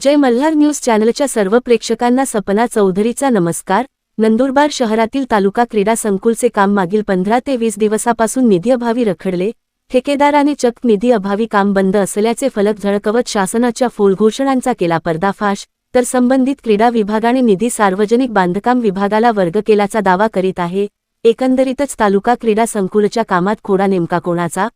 जय Malhar news चॅनलच्या सर्व प्रेक्षकांना सपना चौधरीचा नमस्कार. नंदुरबार शहरातील तालुका क्रीडा संकुलचे काम मागील पंधरा ते वीस दिवसापासून निधी अभावी रखडले. ठेकेदाराने चक निधी अभावी काम बंद असल्याचे फलक झळकवत शासनाच्या फुलघोषणांचा केला पर्दाफाश तर संबंधित क्रीडा विभागाने निधी सार्वजनिक बांधकाम विभागाला वर्ग केल्याचा दावा करीत आहे. एकंदरीतच तालुका क्रीडा संकुलच्या कामात खोडा नेमका कोणाचा?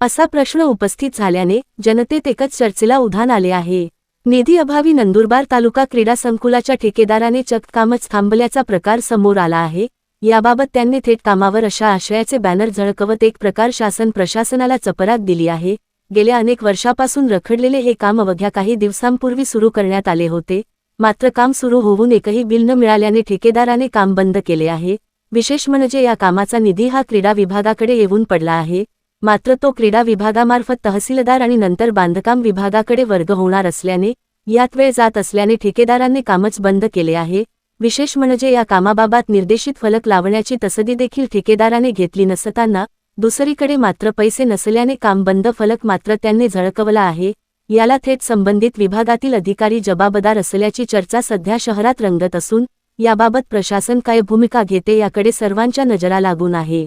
असा प्रश्न उपस्थित झाल्याने जनतेत एकच चर्चेला उधाण आले आहे. निधी अभावी नंदुरबार तालुका क्रीडा संकुलाच्या ठेकेदाराने चक्क कामच थांबल्याचा प्रकार समोर आला आहे. याबाबत त्यांनी थेट कामावर अशा आशयाचे बॅनर झळकवत एक प्रकार शासन प्रशासनाला चपराक दिली आहे. गेल्या अनेक वर्षापासून रखडलेले हे काम अवघ्या काही दिवसांपूर्वी सुरू करण्यात आले होते. मात्र काम सुरू होऊन एकही बिल न मिळाल्याने ठेकेदाराने काम बंद केले आहे. विशेष म्हणजे या कामाचा निधी हा क्रीडा विभागाकडे येऊन पडला आहे. मात्र तो क्रीडा विभागामार्फत तहसीलदार आणि नंतर बांधकाम विभागाकडे वर्ग होणार असल्याने यात वेळ जात असल्याने ठेकेदारांनी कामच बंद केले आहे. विशेष म्हणजे या कामाबाबत निर्देशित फलक लावण्याची तसदी देखील ठेकेदाराने घेतली नसताना दुसरीकडे मात्र पैसे नसल्याने काम बंद फलक मात्र त्यांनी झळकवला आहे. याला थेट संबंधित विभागातील अधिकारी जबाबदार असल्याची चर्चा सध्या शहरात रंगत असून याबाबत प्रशासन काय भूमिका घेते याकडे सर्वांच्या नजरा लागून आहे.